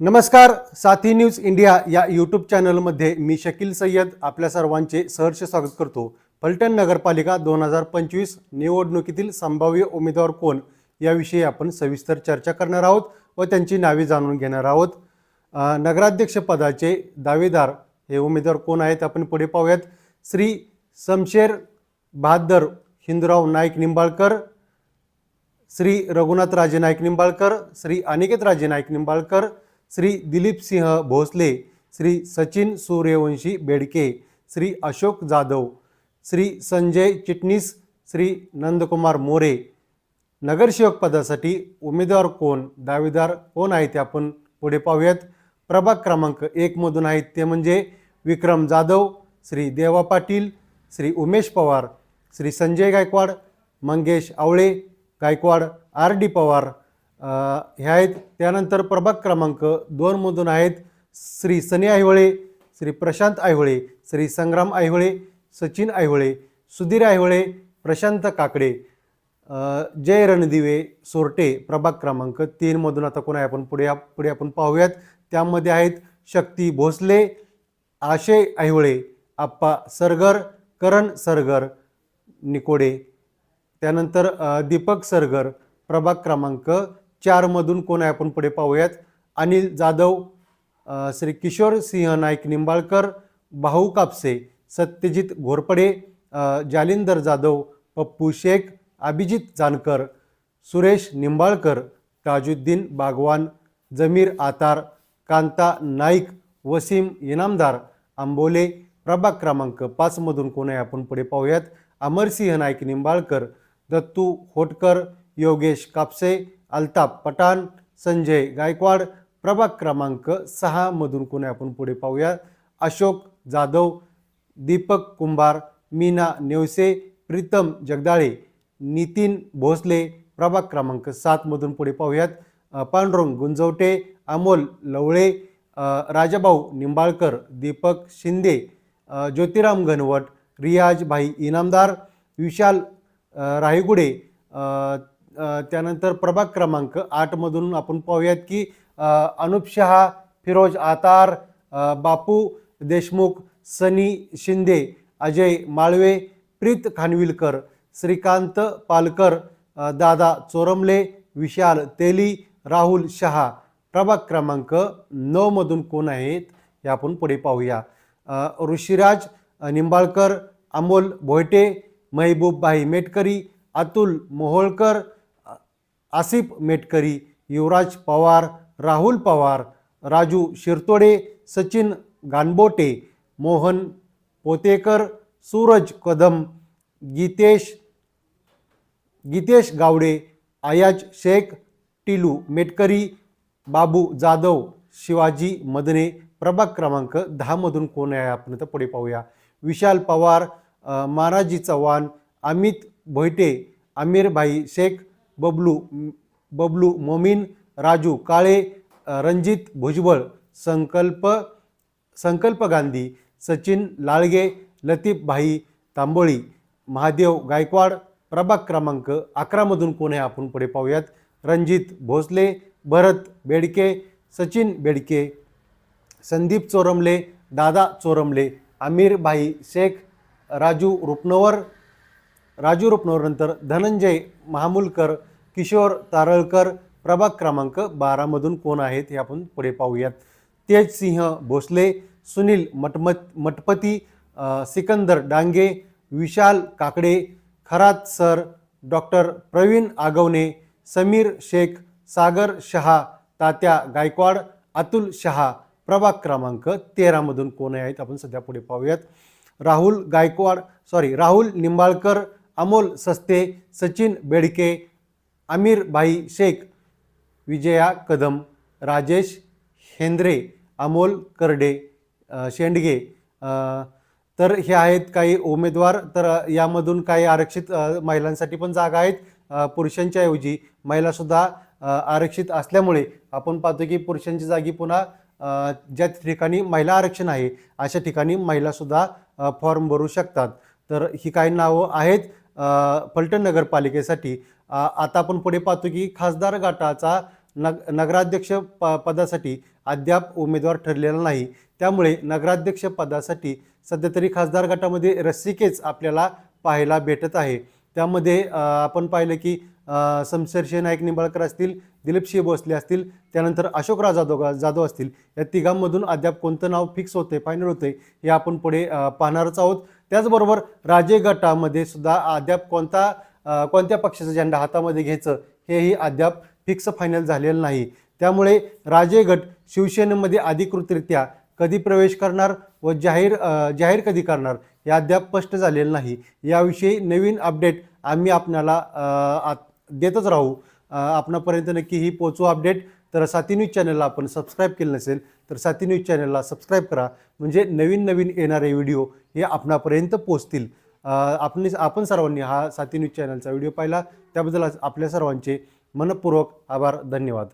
नमस्कार साथी news India या यूट्यूब चॅनलमध्ये मी शकील सय्यद आपल्या सर्वांचे सहर्ष स्वागत करतो. फलटण नगरपालिका दोन हजार पंचवीस निवडणुकीतील संभाव्य उमेदवार कोण याविषयी आपण सविस्तर चर्चा करणार आहोत व त्यांची नावे जाणून घेणार आहोत. नगराध्यक्षपदाचे दावेदार हे उमेदवार कोण आहेत आपण पुढे पाहूयात. श्री समशेर बहादर हिंदुराव नाईक निंबाळकर श्री रघुनाथ राजे नाईक निंबाळकर श्री अनिकेत राजे नाईक निंबाळकर श्री दिलीप सिंह भोसले श्री सचिन सूर्यवंशी बेडके श्री अशोक जाधव श्री संजय चिटणीस श्री नंदकुमार मोरे. नगरसेवक पदासाठी उमेदवार कोण दावेदार कोण आहेत ते आपण पुढे पाहूयात. प्रभाग क्रमांक एकमधून आहेत ते म्हणजे विक्रम जाधव श्री देवा पाटील श्री उमेश पवार श्री संजय गायकवाड मंगेश आवळे गायकवाड आर डी पवार ह्या हे आहेत. त्यानंतर प्रभाग क्रमांक दोनमधून आहेत श्री सनी आयहोळे श्री प्रशांत आयहोळे श्री संग्राम आयहोळे सचिन आयहोळे सुधीर आयहोळे प्रशांत काकडे. जय रणदिवे सोरटे प्रभाग क्रमांक तीनमधून आता कोण आहे? आपण पुढे पुढे आपण पाहूयात. त्यामध्ये आहेत शक्ती भोसले आशय आहिवळे आप्पा सरगर करण सरगर निकोडे. त्यानंतर दीपक सरगर प्रभाग क्रमांक चारमधून कोण आहे आपण पुढे पाहूयात. अनिल जाधव श्री किशोर सिंह नाईक निंबाळकर भाऊ कापसे सत्यजित घोरपडे जालिंदर जाधव पप्पू शेख अभिजित जानकर सुरेश निंबाळकर ताजुद्दीन बागवान जमीर आतार कांता नाईक वसीम इनामदार आंबोले प्रभाग क्रमांक पाचमधून कोण आहे आपण पुढे पाहूयात. अमरसिंह नाईक निंबाळकर दत्तू होटकर योगेश कापसे अल्ताफ पठाण संजय गायकवाड प्रभाग क्रमांक सहामधून कोण आपण पुढे पाहूया. अशोक जाधव दीपक कुंभार मीना नेवसे प्रीतम जगदाळे नितीन भोसले प्रभाग क्रमांक सातमधून पुढे पाहूयात. पांडुरंग गुंजवटे अमोल लवळे राजाभाऊ निंबाळकर दीपक शिंदे ज्योतिराम घनवट रियाज भाई इनामदार विशाल राहिगुडे रायगुडे त्यानंतर प्रभाग क्रमांक आठमधून आपण पाहूयात की अनुप शहा फिरोज आतार बापू देशमुख सनी शिंदे अजय माळवे प्रीत खानविलकर श्रीकांत पालकर दादा चोरमले विशाल तेली राहुल शहा. प्रभाग क्रमांक नऊमधून कोण आहेत हे आपण पुढे पाहूया. ऋषिराज निंबाळकर अमोल भोयटे महबूबभाई मेटकरी अतुल मोहोळकर आसिफ मेटकरी युवराज पवार राहुल पवार राजू शिरतोडे सचिन गानबोटे मोहन पोतेकर सूरज कदम गीतेश गीतेश गावडे आयाज शेख टिलू मेटकरी बाबू जाधव शिवाजी मदने. प्रभाग क्रमांक दहामधून कोण आहे आपण तर पुढे पाहूया. विशाल पवार महाराजी चव्हाण अमित भोयटे आमिरभाई शेख बबलू बबलू मोमीन राजू काळे रणजित भुजबळ संकल्प संकल्प गांधी सचिन लाळगे लतीफ भाई तांबोळी महादेव गायकवाड प्रभाग क्रमांक अकरामधून कोण आहे आपण पुढे पाहूयात? रणजित भोसले भरत बेडके सचिन बेडके संदीप चोरमले दादा चोरमले आमिर भाई शेख राजू रुपनवर राजू रुपनवर नंतर धनंजय महामुलकर किशोर तारळकर प्रभाग क्रमांक बारामधून कोण आहेत हे आपण पुढे पाहूयात. Tej Singh Bhosale Sunil Matmat Matpati Sikandar Dange Vishal Kakade Kharat sir doctor Pravin Agawane Sameer Shaikh Sagar Shah Tatya Gaikwad Atul Shah. प्रभाग क्रमांक तेरामधून कोण आहेत आपण सध्या पुढे पाहूयात. राहुल गायकवाड सॉरी राहुल निंबाळकर अमोल सस्ते सचिन बेडके आमिर भाई शेख विजया कदम राजेश हेंद्रे अमोल करडे शेंडगे तर हे आहेत काही उमेदवार. तर यामधून काही आरक्षित महिलांसाठी पण जागा आहेत. पुरुषांच्या ऐवजी महिलासुद्धा आरक्षित असल्यामुळे आपण पाहतो की पुरुषांची जागी पुन्हा ज्या ठिकाणी महिला आरक्षण आहे अशा ठिकाणी महिलासुद्धा फॉर्म भरू शकतात. तर ही काही नावं आहेत. फलटण नगरपालिकेसाठी. आता आपण पुढे पाहतो की खासदार गटाचा नग नगराध्यक्ष प पदासाठी अद्याप उमेदवार ठरलेला नाही. त्यामुळे नगराध्यक्ष पदासाठी सध्या तरी खासदार गटामध्ये रस्सिकेच आपल्याला पाहायला भेटत आहे. त्यामध्ये आपण पाहिलं की अ, नाईक निंबाळकर असतील दिलीपसिंह भोसले असतील त्यानंतर अशोकराव जाधव जाधव असतील या तिघांमधून अद्याप कोणतं नाव फिक्स होते फायनल होते हे आपण पुढे पाहणारच आहोत. त्याचबरोबर राजे गटामध्ये सुद्धा अद्याप कोणता कोणत्या पक्षाचा झेंडा हातामध्ये घ्यायचं हेही अद्याप फिक्स फायनल झालेलं नाही. त्यामुळे राजे गट शिवसेनेमध्ये अधिकृतरित्या कधी प्रवेश करणार व जाहीर जाहीर कधी करणार हे अद्याप स्पष्ट झालेलं नाही. याविषयी नवीन अपडेट आम्ही आपणाला आत- देतच राहू. आपणापर्यंत नक्की ही पोचू अपडेट. तर साती न्यूज चॅनलला आपण सबस्क्राईब केलं नसेल तर साती न्यूज चॅनलला सबस्क्राईब करा. म्हणजे नवीन नवीन येणारे व्हिडिओ हे आपणापर्यंत पोचतील आपण आपण सर्वांनी हा साती न्यूज चॅनलचा व्हिडिओ पाहिला. त्याबद्दल आपल्या सर्वांचे मनपूर्वक आभार धन्यवाद.